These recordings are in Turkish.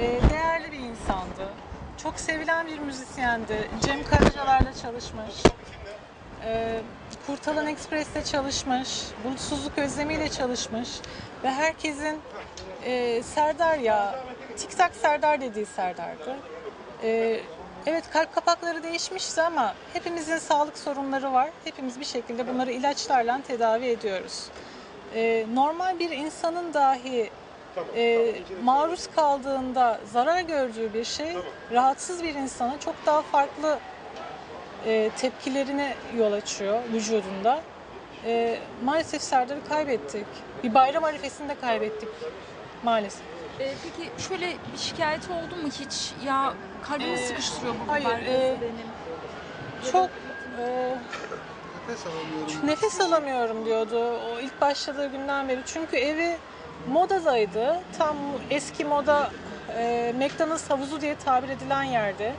Ee, değerli bir insandı. Çok sevilen bir müzisyendi. Cem Karacalar'la çalışmış. Ee, Kurtalan Express'te çalışmış. Bulutsuzluk Özlemi'yle çalışmış. Ve herkesin e, Serdar ya, Tik Tak Serdar dediği Serdar'dı. Ee, evet kalp kapakları değişmişti ama hepimizin sağlık sorunları var. Hepimiz bir şekilde bunları ilaçlarla tedavi ediyoruz. Ee, normal bir insanın dahi e, maruz kaldığında zarar gördüğü bir şey rahatsız bir insana çok daha farklı e, tepkilerine yol açıyor vücudunda. E, maalesef Serdar'ı kaybettik. Bir bayram arifesinde kaybettik maalesef. Ee, peki şöyle bir şikayet oldu mu hiç? Ya kalbimi Ee, sıkıştırıyor bu hayır, e, benim. Çok e, Nefes alamıyorum. nefes alamıyorum diyordu o ilk başladığı günden beri. Çünkü evi modadaydı. Tam eski moda e, McDonald's havuzu diye tabir edilen yerde.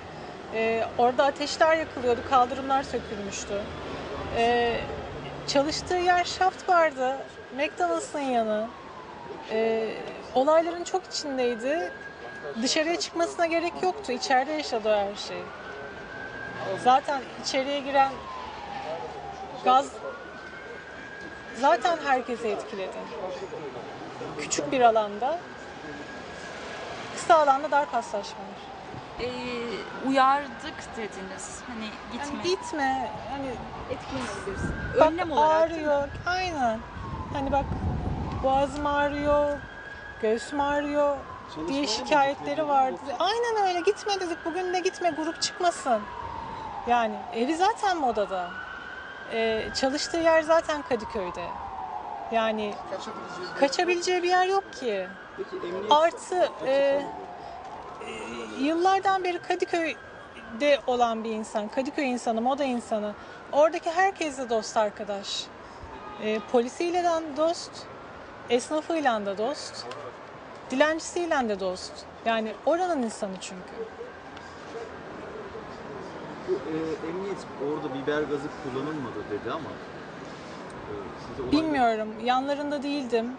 E, orada ateşler yakılıyordu, kaldırımlar sökülmüştü. E, çalıştığı yer şaft vardı. McDonald's'ın yanı. E, olayların çok içindeydi. Dışarıya çıkmasına gerek yoktu. İçeride yaşadı her şeyi. Zaten içeriye giren gaz zaten herkesi etkiledi. Küçük bir alanda, kısa alanda dar paslaşma var. Ee, uyardık dediniz. Hani gitme. Yani gitme, hani etkilenebilirsin. bak Önlem olarak değil mi? ağrıyor, aynen. Hani bak boğazım ağrıyor, göğsüm ağrıyor diye şikayetleri vardı. Aynen öyle gitme dedik. Bugün de gitme grup çıkmasın. Yani evi zaten modada. Ee, çalıştığı yer zaten Kadıköy'de. Yani kaçabileceği bir yer yok ki. Peki emniyet Artı e, e, yıllardan beri Kadıköy'de olan bir insan, Kadıköy insanı, moda insanı. Oradaki herkesle dost arkadaş. E, polisiyle de dost, esnafıyla da dost, dilencisiyle de dost. Yani oranın insanı çünkü. bu e, emniyet orada biber gazı kullanılmadı dedi ama size olay- Bilmiyorum, yanlarında değildim.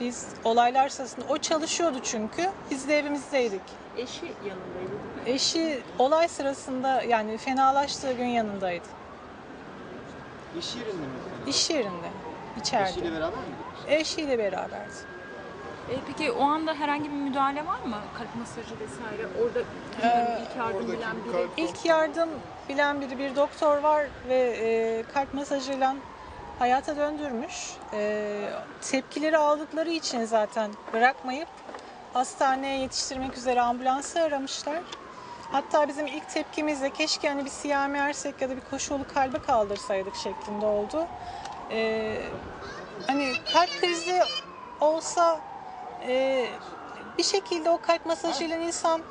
Biz olaylar sırasında, o çalışıyordu çünkü, biz de evimizdeydik. Eşi yanındaydı değil mi? Eşi olay sırasında yani fenalaştığı gün yanındaydı. İş yerinde mi? İş yerinde, içeride. Eşiyle beraber mi? Eşiyle beraberdi. Ee, peki o anda herhangi bir müdahale var mı? Kalp masajı vesaire. Orada Ee, ilk yardım oradaki bilen biri. kalp- İlk yardım bilen biri bir doktor var ve e, kalp masajıyla hayata döndürmüş. E, tepkileri aldıkları için zaten bırakmayıp hastaneye yetiştirmek üzere ambulansı aramışlar. Hatta bizim ilk tepkimiz de keşke hani bir siyami ersek ya da bir koşulu kalbe kaldırsaydık şeklinde oldu. E, hani kalp krizi olsa e, bir şekilde o kalp masajıyla insan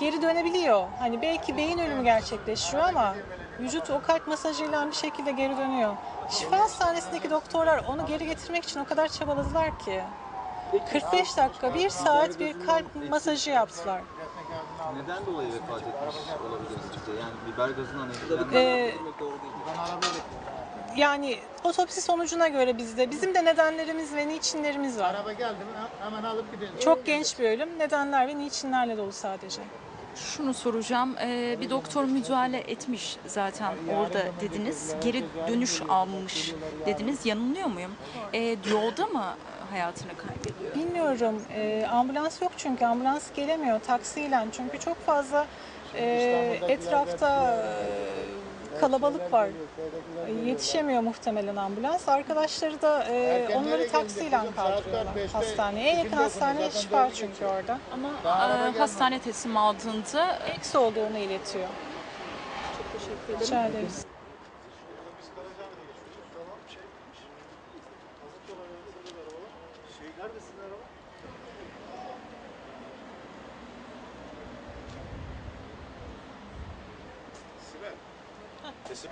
geri dönebiliyor. Hani belki beyin ölümü gerçekleşiyor ama vücut o kalp masajıyla bir şekilde geri dönüyor. Şifa hastanesindeki doktorlar onu geri getirmek için o kadar çabaladılar ki. 45 dakika, 1 saat bir kalp masajı yaptılar. Neden dolayı vefat etmiş olabilir sizce? Yani biber gazından etkilenen Ee, yani otopsi sonucuna göre bizde, bizim de nedenlerimiz ve niçinlerimiz var. Araba geldi mi hemen alıp gidelim. Çok genç bir ölüm, nedenler ve niçinlerle dolu sadece. Şunu soracağım. Ee, bir doktor müdahale etmiş zaten orada dediniz. Geri dönüş almış dediniz. Yanılıyor muyum? Ee, yolda mı hayatını kaybediyor? Bilmiyorum. Ee, ambulans yok çünkü ambulans gelemiyor taksiyle. Çünkü çok fazla e, etrafta e, kalabalık var. E, Yetişemiyor muhtemelen ambulans. Arkadaşları da e, onları taksiyle kaldırıyorlar hastaneye. En yakın hastane şifa çünkü orada. Ama araba e, hastane teslim aldığında Eksi olduğunu iletiyor. çok teşekkür ederim. Rica ederiz. ertesi